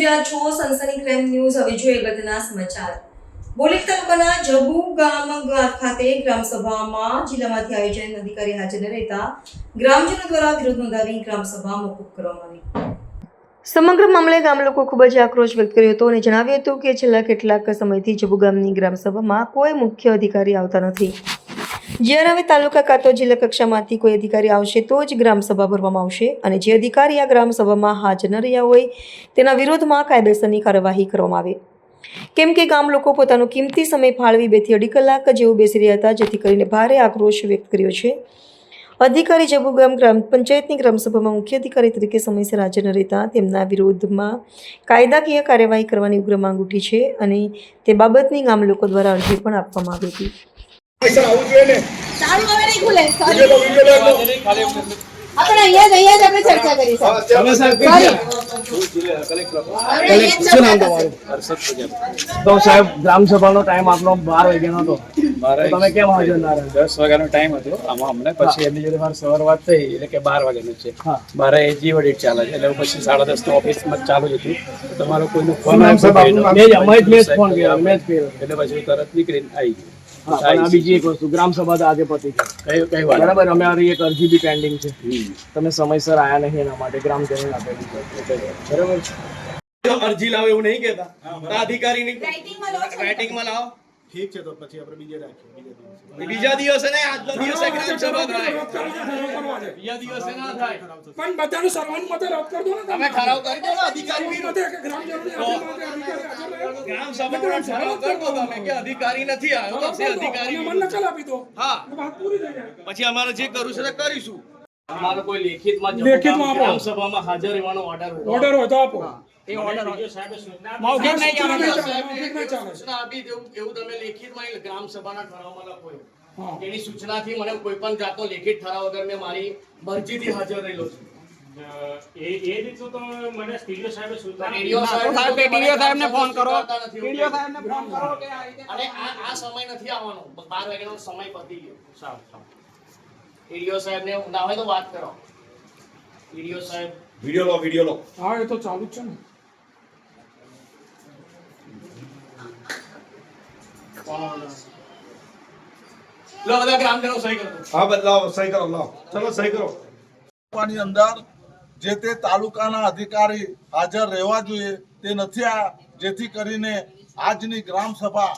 રહ્યા છો સનસની crime news, હવે જોઈએ અગત્યના સમાચાર. બોલેલ તાલુકાના જબુ ગામ ખાતે ગ્રામસભામાં જિલ્લામાંથી આયોજન અધિકારી હાજર રહેતા ગ્રામજનો દ્વારા વિરોધ નોંધાવી ગ્રામસભા મોકૂફ કરવામાં આવી. સમગ્ર મામલે ગામ લોકો ખૂબ જ આક્રોશ વ્યક્ત કર્યો હતો અને જણાવ્યું હતું કે છેલ્લા કેટલાક સમયથી જબુ ગામની ગ્રામસભામાં કોઈ મુખ્ય અધિકારી આવતા નથી. જ્યારે હવે તાલુકા કાં તો જિલ્લા કક્ષામાંથી કોઈ અધિકારી આવશે તો જ ગ્રામસભા ભરવામાં આવશે અને જે અધિકારી આ ગ્રામસભામાં હાજર ન રહ્યા હોય તેના વિરોધમાં કાયદેસરની કાર્યવાહી કરવામાં આવે. કેમ કે ગામ લોકો પોતાનો કિંમતી સમય ફાળવી બેથી અઢી કલાક જેવું બેસી રહ્યા હતા, જેથી કરીને ભારે આક્રોશ વ્યક્ત કર્યો છે. અધિકારી જબુગામ ગ્રામ પંચાયતની ગ્રામસભામાં મુખ્ય અધિકારી તરીકે સમયસર હાજર ન રહેતા તેમના વિરોધમાં કાયદાકીય કાર્યવાહી કરવાની ઉગ્ર માંગ ઉઠી છે અને તે બાબતની ગામ લોકો દ્વારા અરજી પણ આપવામાં આવી હતી. પૈસા આવું જોઈએ ને? ચાલુ હવે નહીં ખુલે વિડિયો લો, વિડિયો લો આપણે અહીંયા જ અહીંયા જ આપણે ચર્ચા કરી હા, Sorry. અત્યારે શું નામ તમારું? તો સાહેબ ગ્રામસભાનો ટાઈમ આપનો બાર વાગ્યાનો હતો. તમે કેમ હાજર ના રહ્યા દસ વાગ્યાનો ટાઈમ હતો. આમાં અમને પછી એમની જોડે મારે સવાર વાત થઈ એટલે કે બાર વાગ્યાનું છે. મારે એજી ઓડિટ ચાલે છે એટલે હું પછી સાડા દસ તો ઓફિસમાં જ ચાલુ જ હતું. તમારો કોઈનો ફોન સાહેબ? મેં જ અમે જ મેં સાહેબ, ફોન કર્યો મેં જ કર્યો. એટલે પછી હું તરત નીકળીને આવી આ બીજી એક વસ્તુ ગ્રામસભા તો આજે પતી ગઈ. બરાબર અમારી એક અરજી બી પેન્ડિંગ છે. તમે સમયસર આયા નહીં એના માટે ગ્રામ ગ્રામજનોને આપેલી છે. બરાબર અરજી લાવો એવું નહીં કેતા અધિકારી અધિકારીની Writing માં લો છો. writing માં લાવો. ઠીક છે તો પછી આપણે બીજે રાખીએ બીજે દિવસે. બીજા દિવસે ને આજનો દિવસે ગ્રામસભા થાય. બીજા દિવસે ના થાય. પણ બધાનું સર્વાનુમતે રદ કરી દો ને તમે. ઠરાવ કરી દો ને અધિકારી બી કે ગ્રામજનોની અધિકારી અધિકારી હાજર ઠરાવ કરી દો તમે કે અધિકારી નથી આવ્યો તો અધિકારી મને નકલ આપી દો. હા. વાત પૂરી થઈ જાય. પછી અમારે જે કરવું છે તે કરીશું. અમારો કોઈ લેખિતમાં લેખિતમાં આપો. ગ્રામસભામાં હાજર રહેવાનો ઓર્ડર ઓર્ડર હોય તો આપો. એ ઓર્ડર મૌખિક નહીં. સૂચના આપી દેવું એવું તમે લેખિતમાં ગ્રામસભાના ઠરાવમાં લખો એની સૂચનાથી મને કોઈ પણ જાતનો લેખિત ઠરાવ વગર મેં મારી મરજીથી હાજર રહેલો છું. એ એ રીતનું તો મને સ્ટીરિયો સાહેબે સૂચના ટીડીઓ સાહેબ ટીડીઓ સાહેબને ફોન કરો ટીડીઓ સાહેબને ફોન કરો કે આ રીતે અને આ આ સમય નથી આવવાનો. 12 વાગ્યાનો સમય પતી ગયો. સારું સારું. ટીડીઓ સાહેબને ના હોય તો વાત કરો. ટીડીઓ સાહેબ. વિડિયો લો વિડિયો લો. હા એ તો ચાલુ જ છે ને. લો બધા ગ્રામજનો સહી કરો. હા બદલાવ સહી કરો લાવો. ચલો સહી કરો. પાણી અંદર જે તે તાલુકાના અધિકારી હાજર રહેવા જોઈએ તે નથી આ જેથી કરીને આજની ગ્રામ સભા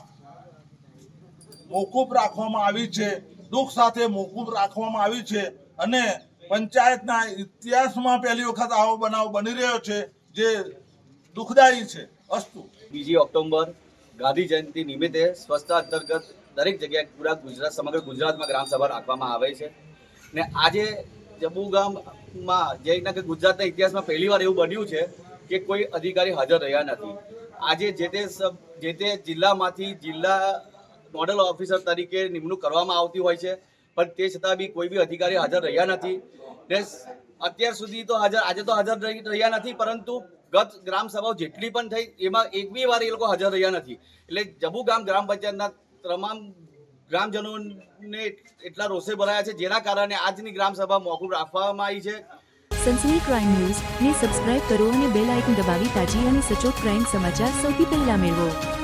મોકૂફ રાખવામાં આવી છે. દુઃખ સાથે મોકૂફ રાખવામાં આવી છે અને પંચાયતના ઇતિહાસમાં પહેલી વખત આવો બનાવ બની રહ્યો છે જે દુઃખદાયી છે. અસ્તુ. બીજી ઓક્ટોબર ગાંધી જયંતિ નિમિત્તે સ્વચ્છતા અંતર્ગત દરેક જગ્યાએ પૂરા ગુજરાત, સમગ્ર ગુજરાતમાં ગ્રામ સભા રાખવામાં આવે છે. ને આજે જબુ ગામમાં જે રીતના કે ગુજરાતના ઇતિહાસમાં પહેલીવાર એવું બન્યું છે કે કોઈ અધિકારી હાજર રહ્યા નથી. આજે જે તે જે તે જિલ્લામાંથી જિલ્લા નોડલ ઓફિસર તરીકે નિમણૂક કરવામાં આવતી હોય છે. પણ તે છતાં બી કોઈ બી અધિકારી હાજર રહ્યા નથી. ને અત્યાર સુધી તો હાજર, આજે તો હાજર રહી- રહ્યા નથી, પરંતુ ગત ગ્રામ સભાઓ જેટલી પણ થઈ, એમાં એક બી વાર એ લોકો હાજર રહ્યા નથી. એટલે જબુ ગામ ગ્રામ પંચાયતના તમામ ગ્રામજનોને એટલા રોષે ભરાયા છે, જેના કારણે આજની ગ્રામ સભા મોકૂફ રાખવામાં આવી છે. સનસની ક્રાઇમ ન્યૂઝ ને સબસ્ક્રાઇબ કરો અને બેલ આઇકન દબાવી તાજી અને સચોટ ક્રાઇમ સમાચાર સૌથી પહેલા મેળવો.